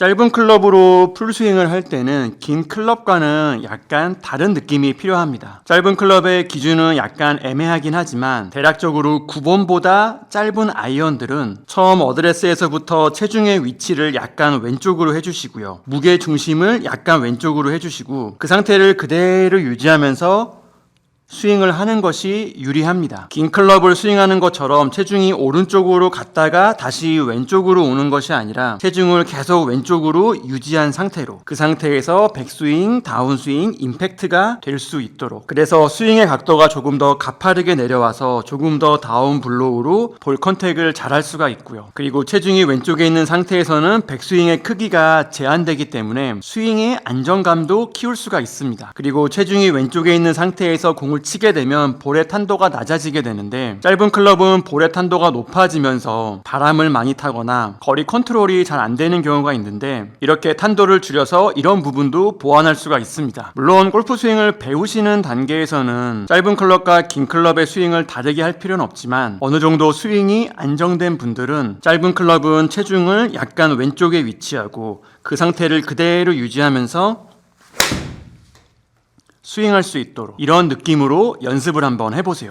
짧은 클럽으로 풀스윙을 할 때는 긴 클럽과는 약간 다른 느낌이 필요합니다. 짧은 클럽의 기준은 약간 애매하긴 하지만 대략적으로 9번보다 짧은 아이언들은 처음 어드레스에서부터 체중의 위치를 약간 왼쪽으로 해주시고요. 무게 중심을 약간 왼쪽으로 해주시고 그 상태를 그대로 유지하면서 스윙을 하는 것이 유리합니다. 긴 클럽을 스윙하는 것처럼 체중이 오른쪽으로 갔다가 다시 왼쪽으로 오는 것이 아니라 체중을 계속 왼쪽으로 유지한 상태로 그 상태에서 백스윙, 다운스윙, 임팩트가 될 수 있도록 그래서 스윙의 각도가 조금 더 가파르게 내려와서 조금 더 다운 블로우로 볼 컨택을 잘 할 수가 있고요. 그리고 체중이 왼쪽에 있는 상태에서는 백스윙의 크기가 제한되기 때문에 스윙의 안정감도 키울 수가 있습니다. 그리고 체중이 왼쪽에 있는 상태에서 공을 치게 되면 볼의 탄도가 낮아지게 되는데 짧은 클럽은 볼의 탄도가 높아지면서 바람을 많이 타거나 거리 컨트롤이 잘 안 되는 경우가 있는데 이렇게 탄도를 줄여서 이런 부분도 보완할 수가 있습니다. 물론 골프 스윙을 배우시는 단계에서는 짧은 클럽과 긴 클럽의 스윙을 다르게 할 필요는 없지만 어느 정도 스윙이 안정된 분들은 짧은 클럽은 체중을 약간 왼쪽에 위치하고 그 상태를 그대로 유지하면서 스윙할 수 있도록 이런 느낌으로 연습을 한번 해보세요.